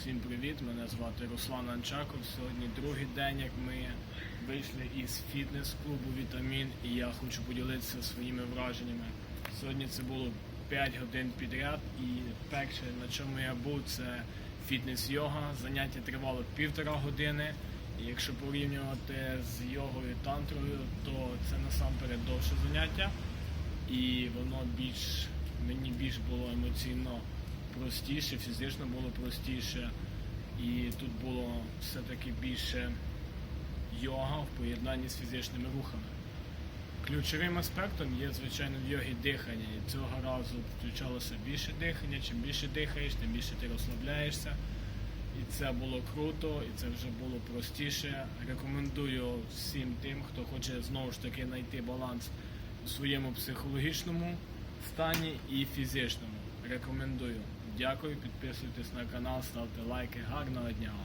Всім привіт! Мене звати Руслан Анчаков. Сьогодні другий день, як ми вийшли із фітнес-клубу Вітамін, і я хочу поділитися своїми враженнями. Сьогодні це було 5 годин підряд, і перше, на чому я був, це фітнес-йога. Заняття тривало півтора години. І якщо порівнювати з йогою тантрою, то це насамперед довше заняття, і воно більш мені більш було емоційно простіше, фізично було простіше, і тут було все-таки більше йога в поєднанні з фізичними рухами. Ключовим аспектом є, звичайно, в йогі дихання. І цього разу включалося більше дихання. Чим більше дихаєш, тим більше ти розслабляєшся. І це було круто, і це вже було простіше. Рекомендую всім тим, хто хоче знову ж таки знайти баланс у своєму психологічному стані і фізичному. Рекомендую. Дякую, підписуйтесь на канал, ставте лайки. Гарного дня!